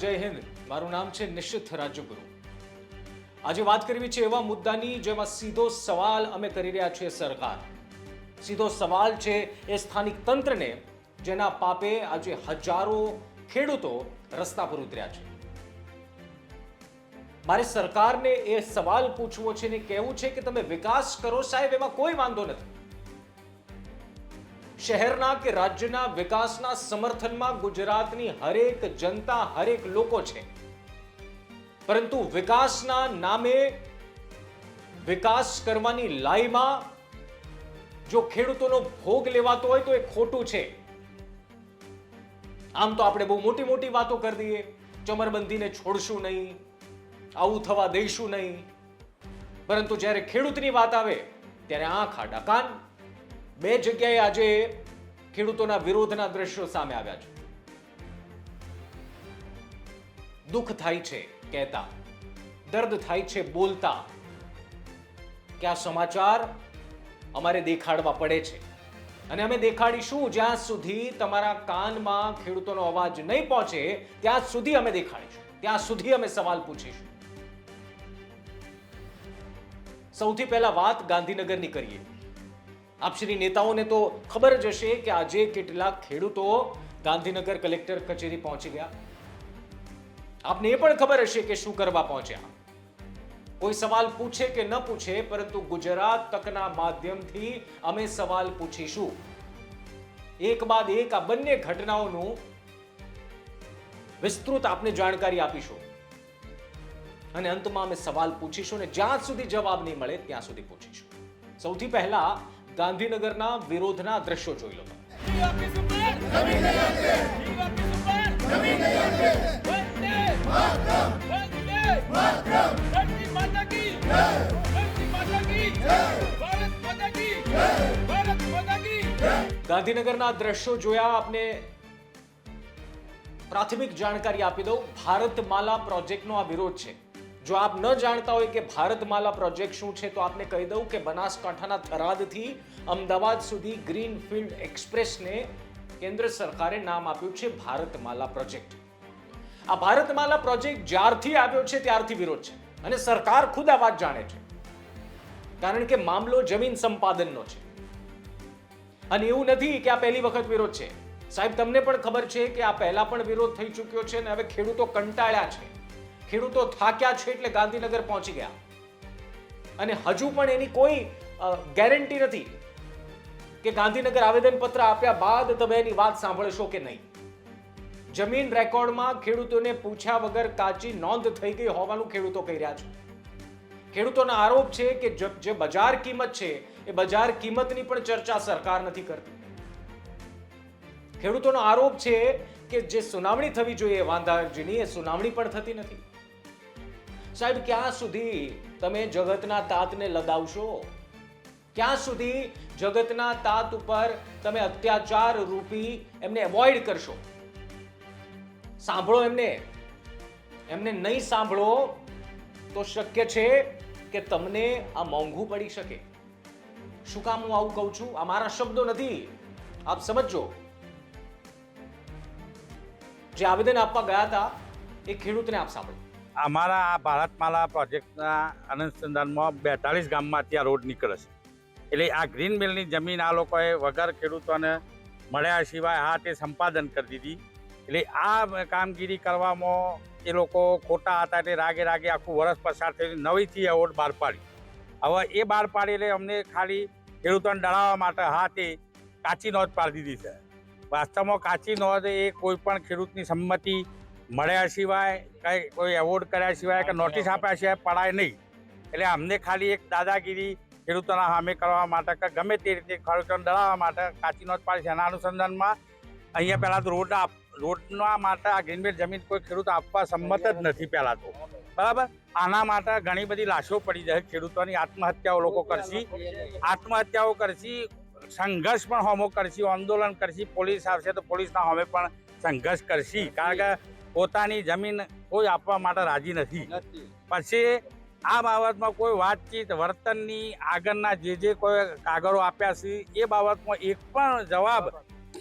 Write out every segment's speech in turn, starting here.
જય હિન્દ. મારું નામ છે નિશ્ચિત રાજ્યગુરુ આજે વાત કરવી છે એવા મુદ્દાની જેમાં સીધો સવાલ અમે કરી રહ્યા છીએ સરકાર. સીધો સવાલ છે એ સ્થાનિક તંત્રને, જેના પાપે આજે હજારો ખેડૂતો રસ્તા પર ઉતર્યા છે. મારે સરકારને એ સવાલ પૂછવો છે ને કહેવું છે કે તમે વિકાસ કરો સાહેબ, એમાં કોઈ વાંધો નથી. શહેરના કે રાજ્યના વિકાસના સમર્થનમાં ગુજરાતની હરેક જનતા હરેક લોકો છે. પરંતુ વિકાસના નામે વિકાસ કરવાની લાઈમાં જો ખેડૂતોનો ભોગ લેવાતો હોય તો એ ખોટું છે. આમ તો આપણે બહુ મોટી મોટી વાતો કરી દઈએ. ચમરબંધીને છોડશું નહીં. આવું થવા દઈશું નહીં. પરંતુ જ્યારે ખેડૂતની વાત આવે, ત્યારે આંખ આડા કાન બે જગ્યાએ આજે ખેડૂતોના વિરોધના દ્રશ્યો સામે આવ્યા છે. દુઃખ થાય છે, કહેતા. દર્દ થાય છે, બોલતા. કે આ સમાચાર? અમારે દેખાડવા પડે છે. અને અમે દેખાડીશું, જ્યાં સુધી તમારા કાનમાં ખેડૂતોનો અવાજ નહીં પહોંચે, ત્યાં સુધી અમે દેખાડીશું. ત્યાં સુધી અમે સવાલ પૂછીશું. સૌથી પહેલા વાત ગાંધીનગરની કરીએ. આપશ્રી નેતાઓને તો ખબર જ હશે કે આજે કેટલાક ખેડૂતો ગાંધીનગર કલેક્ટર કચેરી પહોંચી ગયા. આપને એ પણ ખબર હશે કે શું કરવા પહોંચ્યા. કોઈ સવાલ પૂછે કે ન પૂછે, પરંતુ ગુજરાત તકના માધ્યમથી અમે સવાલ પૂછીશું. એક બાદ એક આ બંને ઘટનાઓનું વિસ્તૃત આપને જાણકારી આપીશું. અને અંતમાં અમે સવાલ પૂછીશું ને જ્યાં સુધી જવાબ નહીં મળે ત્યાં સુધી પૂછીશું. સૌથી પહેલા ગાંધીનગરના વિરોધના દ્રશ્યો જોઈ લો. ગાંધીનગરના દ્રશ્યો જોયા, આપને પ્રાથમિક જાણકારી આપી દઉં. ભારતમાલા પ્રોજેક્ટનો આ વિરોધ છે. જો આપ ન જાણતા હોય કે ભારતમાલા પ્રોજેક્ટ શું છે, તો આપને કહી દઉં કે બનાસકાંઠાના થરાદથી અમદાવાદ સુધી ગ્રીનફિલ્ડ એક્સપ્રેસને કેન્દ્ર સરકારે નામ આપ્યું છે ભારતમાલા પ્રોજેક્ટ. આ ભારતમાલા પ્રોજેક્ટ જ્યારથી આવ્યો છે, ત્યારથી વિરોધ છે અને સરકાર ખુદ આ વાત જાણે છે. કારણ કે મામલો જમીન સંપાદનનો છે. અને એવું નથી કે આ પહેલી વખત વિરોધ છે. સાહેબ, તમને પણ ખબર છે કે આ પહેલા પણ વિરોધ થઈ ચૂક્યો છે અને હવે ખેડૂતો કંટાળ્યા છે. ખેડૂતો થાક્યા છે એટલે ગાંધીનગર પહોંચી ગયા. અને હજુ પણ એની કોઈ ગેરંટી નથી કે ગાંધીનગર આવેદનપત્ર આપ્યા બાદ તમે એની વાત સાંભળશો કે નહીં. જમીન રેકોર્ડમાં ખેડૂતોને પૂછ્યા વગર કાચી નોંધ થઈ ગઈ હોવાનું ખેડૂતો કહી રહ્યા છે. ખેડૂતોનો આરોપ છે કે જે બજાર કિંમત છે, એ બજાર કિંમતની પણ ચર્ચા સરકાર નથી કરતી. ખેડૂતોનો આરોપ છે કે જે સુનાવણી થવી જોઈએ વાંધા અરજીની એ સુનાવણી પણ થતી નથી. સાહેબ, ક્યાં સુધી તમે જગતના તાતને લદાવશો ક્યાં સુધી જગતના તાત ઉપર તમે અત્યાચાર રૂપી એમને એવોઇડ કરશો? સાંભળો એમને. એમને નહીં સાંભળો તો શક્ય છે કે તમને આ મોંઘું પડી શકે. શું કામ હું આવું કહું છું? આ મારા શબ્દો નથી. આપ સમજો જે આવેદન આપવા ગયા હતા, એ ખેડૂતને આપ સાંભળો. અમારા આ ભારતમાલા પ્રોજેક્ટના અનુસંધાનમાં બેતાલીસ ગામમાંથી આ રોડ નીકળે છે. એટલે આ ગ્રીન મિલની જમીન આ લોકોએ વગર ખેડૂતોને મળ્યા સિવાય હા તે સંપાદન કરી દીધી. એટલે આ કામગીરી કરવામાં એ લોકો ખોટા હતા એટલે રાગે રાગે આખું વરસ પસાર થયું નવીથી એવોર્ડ બહાર પાડી. હવે એ બહાર પાડી એટલે અમને ખાલી ખેડૂતોને ડરાવવા માટે હા તે કાચી નોંધ પાડી દીધી છે. વાસ્તવમાં કાચી નોંધ એ કોઈ પણ ખેડૂતની સંમતિ મળ્યા સિવાય કંઈ કોઈ એવોર્ડ કર્યા સિવાય કે નોટિસ આપ્યા સિવાય પડાય નહીં. એટલે અમને ખાલી એક દાદાગીરી ખેડૂતોના સામે કરવા માટે કે ગમે તે રીતે ખેડૂતોને ડરાવવા માટે કાચી નોંધ પાડી છે. એના અનુસંધાનમાં અહીંયા પહેલાં તો રોડ રોડના માટે આ ગ્રીનબેલ્ટ જમીન કોઈ ખેડૂત આપવા સંમત જ નથી પહેલાં તો. બરાબર? આના માટે ઘણી બધી લાશો પડી જાય ખેડૂતોની આત્મહત્યાઓ લોકો કરશી. આત્મહત્યાઓ કરશી સંઘર્ષ પણ હોમો કરશી આંદોલન કરશી પોલીસ આવશે તો પોલીસના હોમે પણ સંઘર્ષ કરશી. કારણ કે પોતાની જમીન કોઈ આપવા માટે રાજી નથી. પછી આ બાબતમાં કોઈ વાતચીત વર્તનની આગળના જે જે કોઈ કાગળો આપ્યા છે એ બાબતમાં એક પણ જવાબ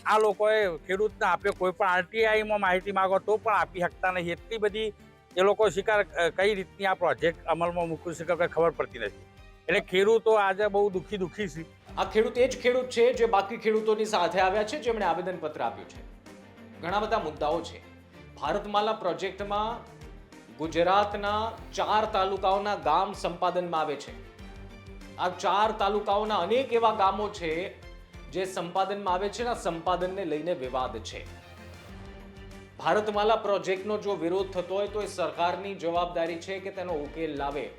આ લોકોએ ખેડૂતને આપ્યો. કોઈ પણ આરટીઆઈમાં માહિતી માગો તો પણ આપી શકતા નહીં. એટલી બધી એ લોકો શિકાર કઈ રીતની આ પ્રોજેક્ટ અમલમાં મૂકી શકે કંઈ ખબર પડતી નથી. એટલે ખેડૂતો આજે બહુ દુઃખી દુઃખી છે. આ ખેડૂત એ જ ખેડૂત છે જે બાકી ખેડૂતોની સાથે આવ્યા છે જેમણે આવેદનપત્ર આપ્યું છે. ઘણા બધા મુદ્દાઓ છે. ભારતમાલા પ્રોજેક્ટમાં ગુજરાતના ચાર તાલુકાઓના ગામ સંપાદનમાં આવે છે. આ ચાર તાલુકાઓના અનેક એવા ગામો છે જે સંપાદનમાં આવે છે આ સંપાદનને લઈને વિવાદ છે. ભારતમાલા પ્રોજેક્ટનો જો વિરોધ થતો હોય તો એ સરકારની જવાબદારી છે કે તેનો ઉકેલ લાવે.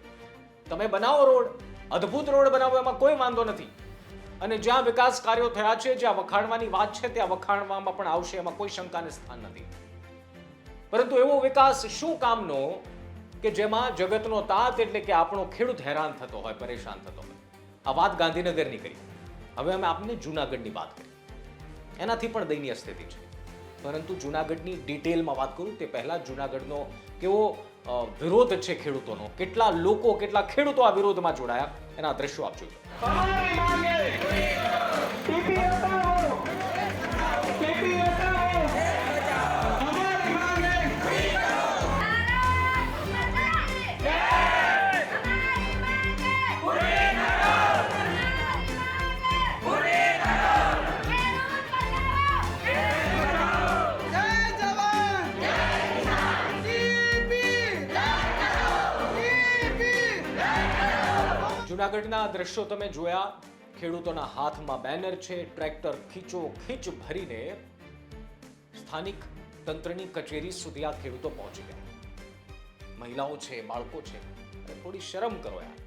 તમે બનાવો રોડ, અદ્ભુત રોડ બનાવો, એમાં કોઈ વાંધો નથી. અને જ્યાં વિકાસ કાર્યો થયા છે, જ્યાં વખાણવાની વાત છે, ત્યાં વખાણવામાં પણ આવશે, એમાં કોઈ શંકાને સ્થાન નથી. પરંતુ એવો વિકાસ શું કામનો કે જેમાં જગતનો તાત એટલે કે આપણો ખેડૂત હેરાન થતો હોય, પરેશાન થતો હોય? આ વાત ગાંધીનગરની કરી. હવે અમે આપને જૂનાગઢની વાત કરી. એનાથી પણ દયનીય સ્થિતિ છે. પરંતુ જૂનાગઢની ડિટેલમાં વાત કરું, તે પહેલાં જૂનાગઢનો કેવો વિરોધ છે ખેડૂતોનો? કેટલા લોકો, કેટલા ખેડૂતો આ વિરોધમાં જોડાયા? એના દ્રશ્યો આપ જૂનાગઢના દ્રશ્યો તમે જોયા. ખેડૂતોના હાથમાં બેનર છે, ટ્રેક્ટર ખીચો ખીચ ભરીને સ્થાનિક તંત્રની કચેરી સુધી આ ખેડૂતો પહોંચી ગયા. મહિલાઓ છે, બાળકો છે થોડી શરમ કરો યાર.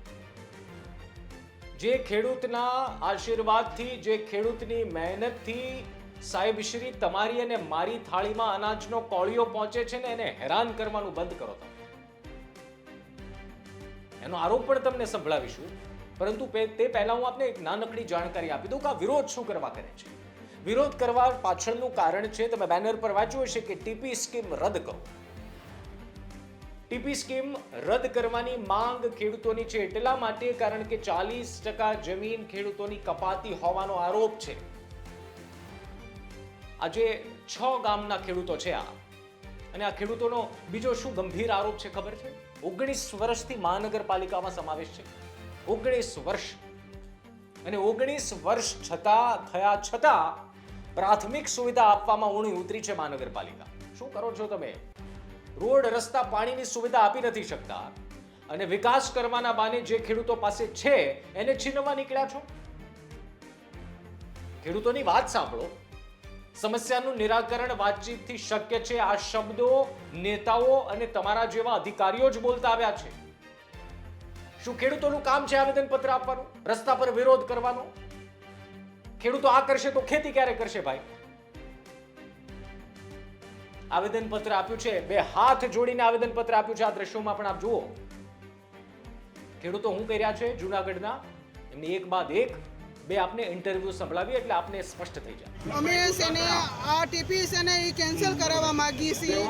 જે ખેડૂતના આશીર્વાદથી, જે ખેડૂતની મહેનતથી સાહેબ શ્રી તમારી અને મારી થાળીમાં અનાજનો કોળિયો પહોંચે છે ને એને હેરાન કરવાનું બંધ કરો તમે. એનો આરોપ પણ તમને સંભળાવીશું. પરંતુ તે પહેલા હું આપને એક નાનકડી જાણકારી આપી દઉં કે આ વિરોધ શું કરવા કરે છે? વિરોધ કરવા પાછળનું કારણ છે, તમે બેનર પર વાંચ્યું હશે કે ટીપી સ્કીમ રદ કરો. ટીપી સ્કીમ રદ કરવાની માંગ ખેડૂતોની છે એટલા માટે કારણ કે ચાલીસ ટકા જમીન ખેડૂતોની કપાતી હોવાનો આરોપ છે. આજે છ ગામના ખેડૂતો છે આ. અને આ ખેડૂતોનો બીજો શું ગંભીર આરોપ છે ખબર છે? ઓગણીસ વર્ષથી મહાનગરપાલિકામાં સમાવેશ છે. ઓગણીસ વર્ષ. અને ઓગણીસ વર્ષ છતાં, થયા છતાં પ્રાથમિક સુવિધા આપવામાં ઊણી ઉતરી છે મહાનગરપાલિકા. શું કરો છો તમે? રોડ, રસ્તા, પાણીની સુવિધા આપી નથી શકતા. અને વિકાસ કરવાના બાને જે ખેડૂતો પાસે છે, એને છીનવા નીકળ્યા છો? ખેડૂતોની વાત સાંભળો. સમસ્યાનું નિરાકરણ વાતચીતથી શક્ય છે. આ શબ્દો નેતાઓ અને તમારા જેવા અધિકારીઓ જ બોલતા આવ્યા છે. શું ખેડૂતોનું કામ છે આવેદન પત્ર આપવાનું? રસ્તા પર વિરોધ કરવાનો? ખેડૂતો આ કરશે તો ખેતી ક્યારે કરશે ભાઈ? આવેદન પત્ર આપ્યું છે. બે હાથ જોડીને આવેદન પત્ર આપ્યું છે. આ દ્રશ્યોમાં પણ આપ જુઓ. ખેડૂતો શું કર્યા છે, જુનાગઢના, એમની એક બાદ એક બે આપને ઇન્ટરવ્યુ સંભળાવી એટલે આપને સ્પષ્ટ થઈ જાય. અમે છે આ ટીપી છે ને એ કેન્સલ કરાવવા માંગીએ છીએ.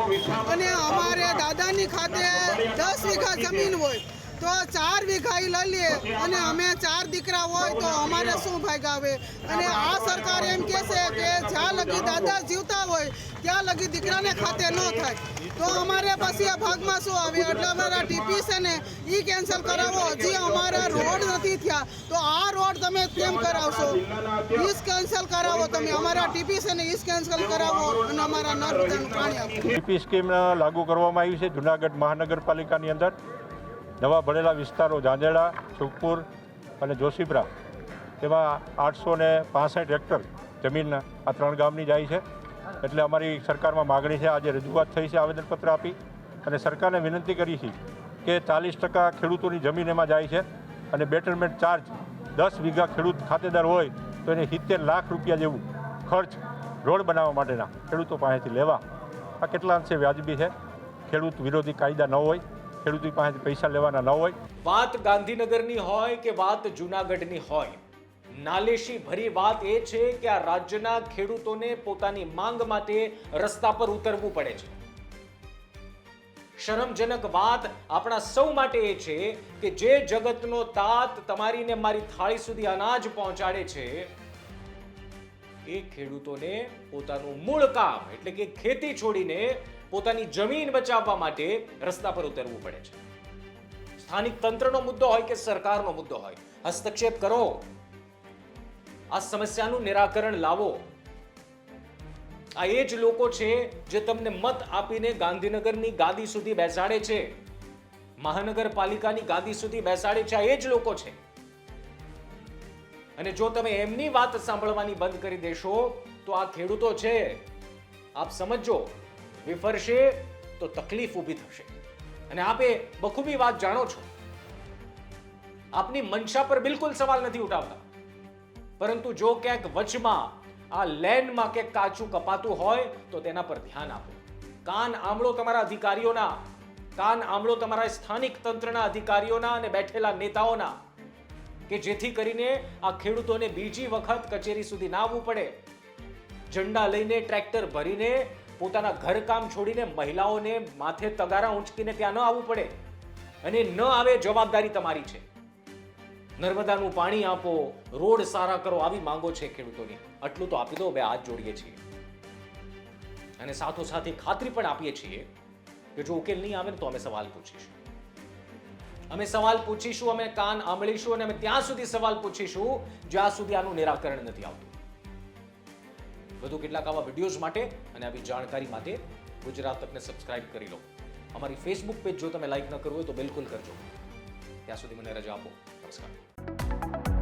અને અમારે દાદાની ખાતે દસ વીઘા જમીન હોય. તો ચાર વિઘાઈ લઈ લે અને અમે ચાર દીકરા હોય તો અમારે શું ભાગ આવે? અને આ સરકાર એમ કે છે કે જ્યાં લગી દાદા જીવતા હોય, ત્યાં લગી દીકરાને ખાતે ન થાય. તો અમારે પછી આ ભાગમાં શું આવે? એટલે અમારા ટીપી છે ને એ કેન્સલ કરાવો. હજી અમારા રોડ નથી થયા. તો આ રોડ તમે કેમ કરાવશો? ઈસ કેન્સલ કરાવો તમે. અમારા ટીપી છે ને ઈસ કેન્સલ કરાવો અને અમારા નર્મદાનું પાણી આપો. ટીપી સ્કીમ લાગુ કરવામાં આવી છે જુનાગઢ મહાનગરપાલિકાની અંદર. નવા ભરેલા વિસ્તારો જાંજેડા સુખપુર અને જોશીપરા તેમાં આઠસો ને પાસઠ હેક્ટર જમીન આ ત્રણ ગામની જાય છે. એટલે અમારી સરકારમાં માગણી છે, આજે રજૂઆત થઈ છે, આવેદનપત્ર આપી અને સરકારને વિનંતી કરી છે કે ચાલીસ ટકા ખેડૂતોની જમીન એમાં જાય છે અને બેટરમેન્ટ ચાર્જ દસ વીઘા ખેડૂત ખાતેદાર હોય તો એને સિત્તેર લાખ રૂપિયા જેવું ખર્ચ રોડ બનાવવા માટેના ખેડૂતો પાસેથી લેવા. આ કેટલા અંશે વ્યાજબી છે. ખેડૂત વિરોધી કાયદા ન હોય. ખેડૂતો પાસે પૈસા લેવાના ન હોય. વાત ગાંધીનગરની હોય કે વાત જૂનાગઢની હોય નાલેશી ભરી વાત એ છે કે આ રાજ્યના ખેડૂતોને પોતાની માંગ માટે રસ્તા પર ઉતરવું પડે છે. શરમજનક વાત આપણા સૌ માટે એ છે કે જે જગતનો તાત તમારી ને મારી થાળી સુધી અનાજ પહોંચાડે છે, એ ખેડૂતોને પોતાનું મૂળ કામ, એટલે કે ખેતી છોડીને પોતાની જમીન બચાવવા માટે રસ્તા પર ઉતરવું પડે છે. સ્થાનિક તંત્રનો મુદ્દો હોય કે સરકારનો મુદ્દો હોય, હસ્તક્ષેપ કરો. આ સમસ્યાનું નિરાકરણ લાવો. આ એ જ લોકો છે જે તમને મત આપીને ગાંધીનગરની ગાદી સુધી બેસાડે છે. મહાનગરપાલિકાની ગાદી સુધી બેસાડે છે. આ એ જ લોકો છે. અને જો તમે એમની વાત સાંભળવાની બંધ કરી દેશો, તો આ ખેડૂતો છે. આપ સમજો. વિફરશે તો તકલીફ ઊભી થશે. અને આપે બખૂબી વાત જાણો છો. આપની મનસા પર બિલકુલ સવાલ નથી ઉઠાવતા. પરંતુ જો ક્યાંક વચમાં આ લેન્ડમાં ક્યાંક કાચું કપાતું હોય, તો તેના પર ધ્યાન આપો. કાન આમળો તમારા અધિકારીઓના, કાન આમળો તમારા સ્થાનિક તંત્રના અધિકારીઓના અને બેઠેલા નેતાઓના, કે જેથી કરીને આ ખેડૂતોને બીજી વખત કચેરી સુધી ના આવવું પડે. ઝંડા લઈને ટ્રેક્ટર ભરીને પોતાના ઘરકામ છોડીને મહિલાઓને માથે તગારા ઊંચકીને ત્યાં ન આવવું પડે. અને ન આવે જવાબદારી તમારી છે. નર્મદાનું પાણી આપો, રોડ સારા કરો આવી માંગો છે ખેડૂતોની. આટલું તો આપી દો બે હાથ જોડીએ છીએ. અને સાથોસાથ એ ખાતરી પણ આપીએ છીએ કે જો ઉકેલ નહીં આવે ને તો અમે સવાલ પૂછીશું. અમે સવાલ પૂછીશું, અમે કાન આંબળીશું અને અમે ત્યાં સુધી સવાલ પૂછીશું જ્યાં સુધી આનું નિરાકરણ નથી આવતું. વધુ કેટલાક આવા વિડીયોઝ માટે અને આવી જાણકારી માટે ગુજરાત તકને સબસ્ક્રાઇબ કરી લો. અમારી ફેસબુક પેજ જો તમે લાઈક ન કરવું હોય તો બિલકુલ કરજો. ત્યાં સુધી મને રજા આપો. નમસ્કાર.